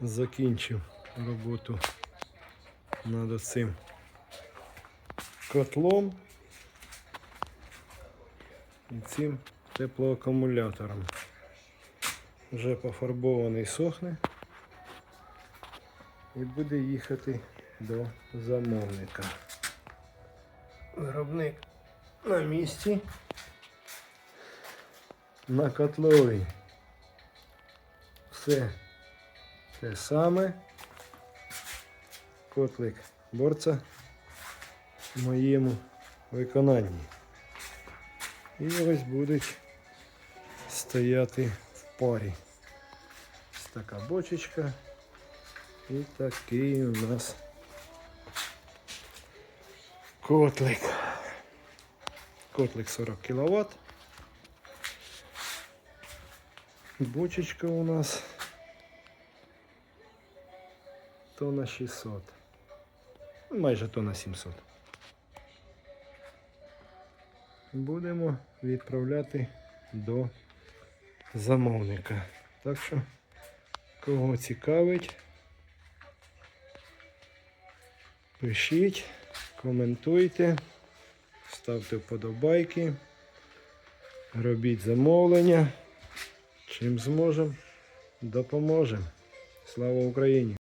закінчив роботу над цим котлом і цим теплоакумулятором. Вже пофарбований сохне і буде їхати до замовника. Виробник на місці. На котлові все те саме. Котлик борця в моєму виконанні. І ось будуть стояти в парі. Ось така бочечка. І такий у нас котлик. Котлик 40 кВт. Бочечка у нас тонна 600. Ну, Майже тонна 700. Будемо відправляти до замовника. Так що, кого цікавить, пишіть, коментуйте, ставте вподобайки, робіть замовлення. Чим зможемо, допоможемо. Слава Україні!